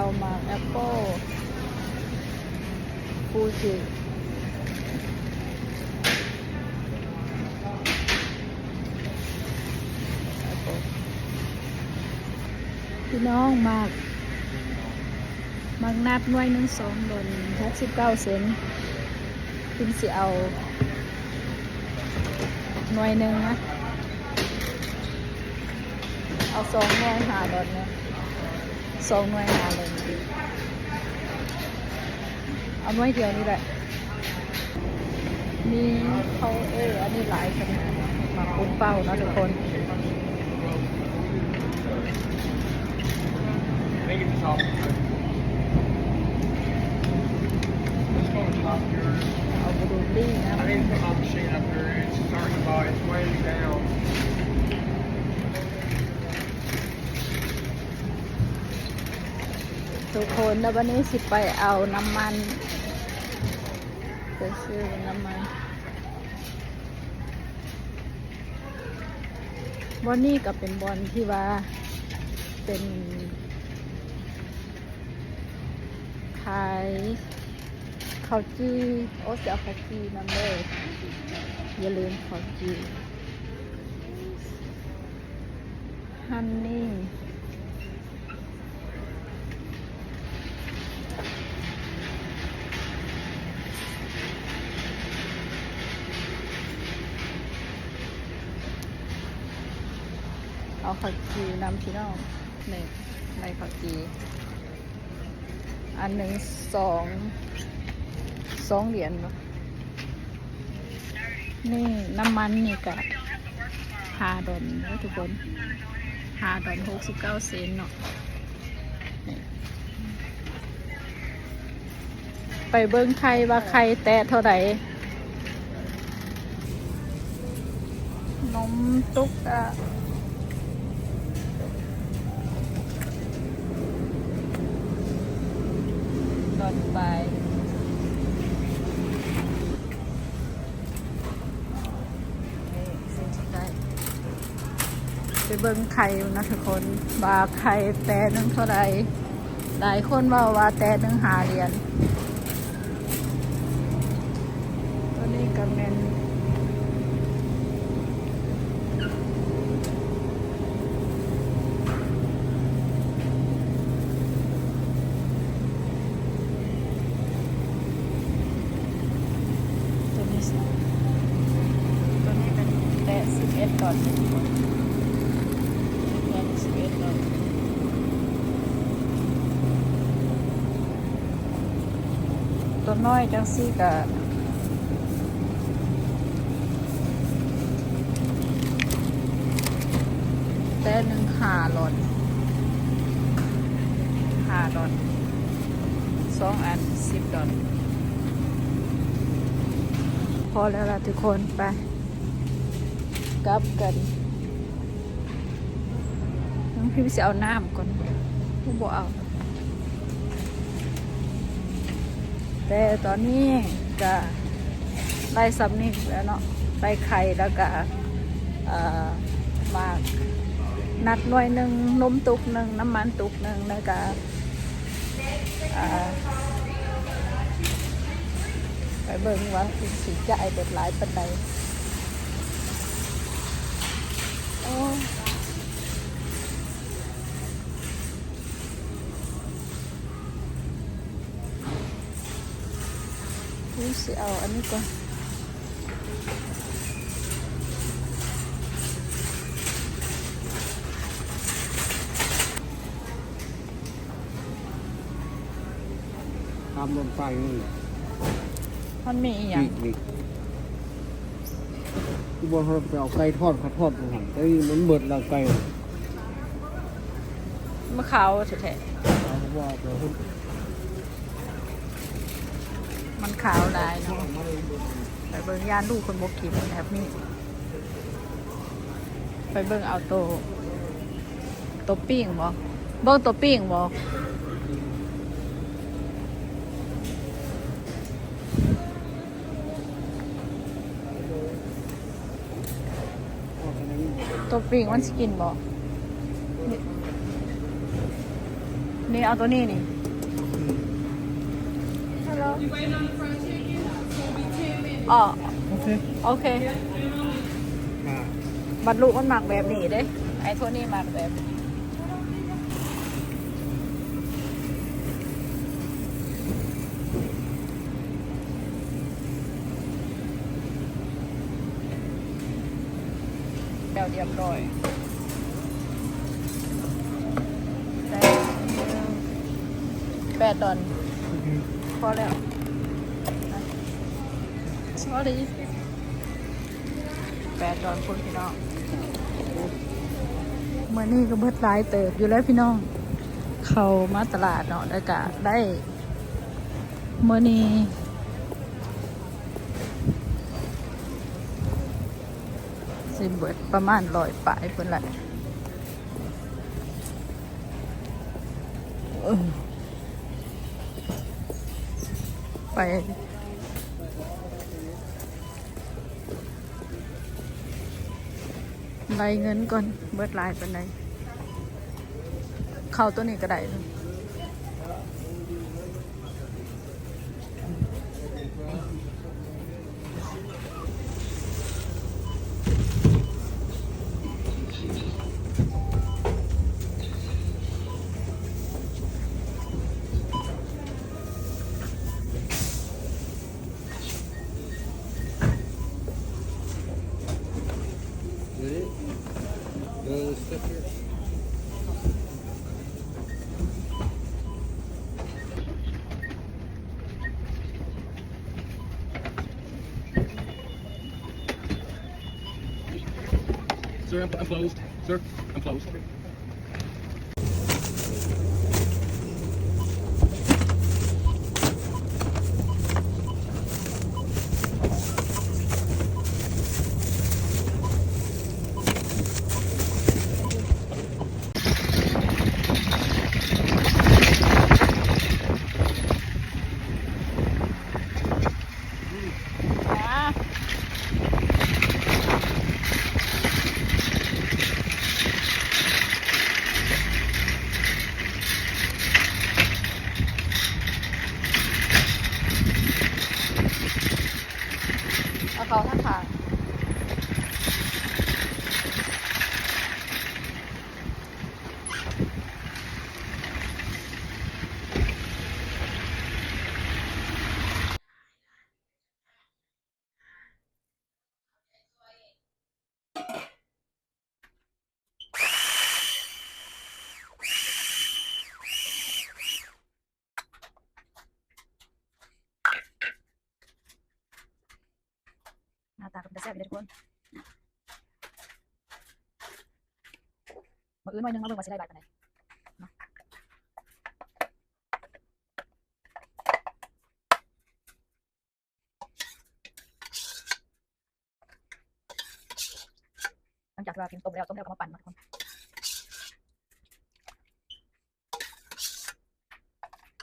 เอามาแอปเปิลฟูจิพี่น้องมากมากนัดน่วยหนึ่งสองโดนหกสิบเก้าเซนพิมสิเอาหน่วยหนึ่งนะ เอาสองหน่วยหาดอนเนี่ย สองหน่วยหาเลยเอาหน่วยเดียวนี่แหละ มีเขาเอออันนี้หลายขนาดมาปุ้นเป้านะทุกคน Make it soft. Let's go top here. เอาบรูลี่นะ ทุกคนแล้ววันนี้สิไปเอาน้ำมันไปซื้อน้ำมัน บอนนี้ก็เป็นบอลที่ว่าเป็นขายข้าวจีโอ้จะเอาข้าวจีนั่นเลยอย่าลืมข้าวจีฮันนี่ เอาข้าวจีนำพี่น้องในในข้าวจีอันหนึ่งสองสองเหรียญเนาะนี่น้ำมันนี่กะหาดอนเนาะทุกคนหาดอนหกสิบเก้าเซนเนาะนี่ไปเบิ้งไข่ว่าไข่แตะเท่าไหร่นมตุ๊กอะ ไปไปเบิ้งไข่นะทุกคนบาไข่แต่นึงเท่าไรหลายคนว่าว่าแต่นึงหาเหรียญตัวนี้ก็แมนตัวนี้สิตัวนี้เป็นแต่สิบเอ็ดดอลทุกคนดอลสิบเอ็ดดอล ตัวน้อยจังซี่กะแต่หนึ่งหาหลอนหาดอลสองอันสิบดอลพอแล้วล่ะทุกคนไปกลับกัน น้องพิมพ์จะเอาน้ำก่อนผู้บอกเอา แต่ตอนนี้ก็ได้ซับนี่แล้วเนาะได้ไข่แล้วก็เอ่อหมากนัดหน่วยหนึ่งนมตุกหนึ่งน้ำมันตุกหนึ่งแล้วก็ไปเบิ่งว่าสิจะไอเบิดหลายปันใดโอ้ สิเอาอันนี้ก่อนตามลมไฟนี่มันมีอหย่างนี่ที่บอกเราไปเอาไก่ทอดข้าวทอดตรงหันไก่มันเบิดแล้วไก่มะขาวแท้เอาว่าไปหุ้นๆ มันขาวลายเนาะไปเบิ่งย่านลูกคนบกินแบบนี้ ไปเบิ่งเอาโตวตัวปิ้งบ่เบิ่งตัวปิ้งบ่ตัวปิ้งมันสกินบ่นี่นี่เอาตัวนี้นี่ Hello อ๋อ โอเคโอเค อ่าบรรลุมันหมักแบบนี้เด้ไอ้ตัวนี้หมักแบบนี้เดี๋ยวเรียบร้อยได้แปดดอนพอแล้ว sorry แปดดอนคุณพี่น้องเมื่อนี้ก็เบิดหลายเติบอยู่แล้วพี่น้อง เข้ามาตลาดเนาะแล้วก็ได้เมื่อนี้สิเบิดประมาณร้อยปลายเพิ่นแหละเออไป ไรเงินก่อน เบิดลายเป็นไรเข้าตัวนี้ก็ได้ Sir, I'm, closed. Sir, I'm closed. าตาก็เป็นตาแซ่บเลยทุกคนมาอื่นหน่อยนึงมาเบิ่งว่าสิได้บาทปานใดเนหลังจากที่เรากินต้มแล้วต้มแล้วก็มาปั่นมาทุกคน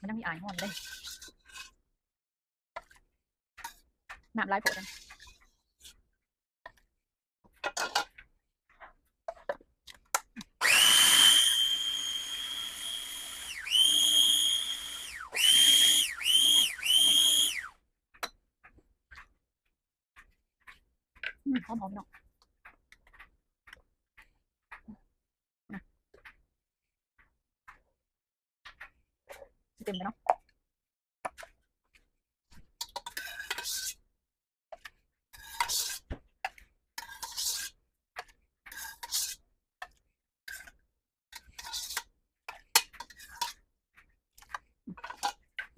มันยังมีอายห้อนอยู่เลยน้ำลายโผล่จัง หอมหอมๆเนาะนะสิเต็มเลยเนาะ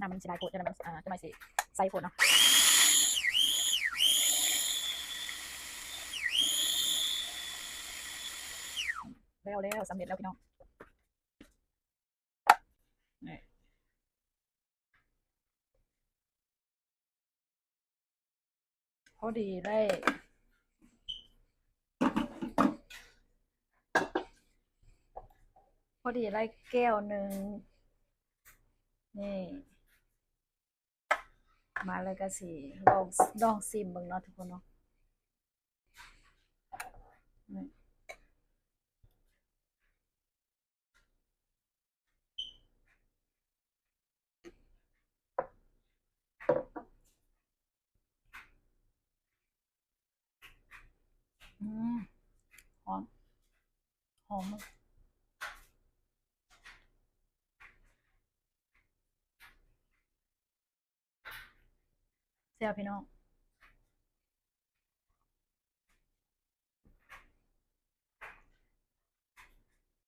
น้ำมันสิลายโคตรจะมันอ่าจะมาสิใส่โคตรเนาะ แล้วแล้วสำเร็จแล้วพี่น้องนี่พอดีได้พอดีได้แก้วหนึ่งนี่ มาแล้วก็สิลองลองซิมบิ่งเนาะทุกคนเนาะ อืมหอม หอมมากเสียพี่น้อง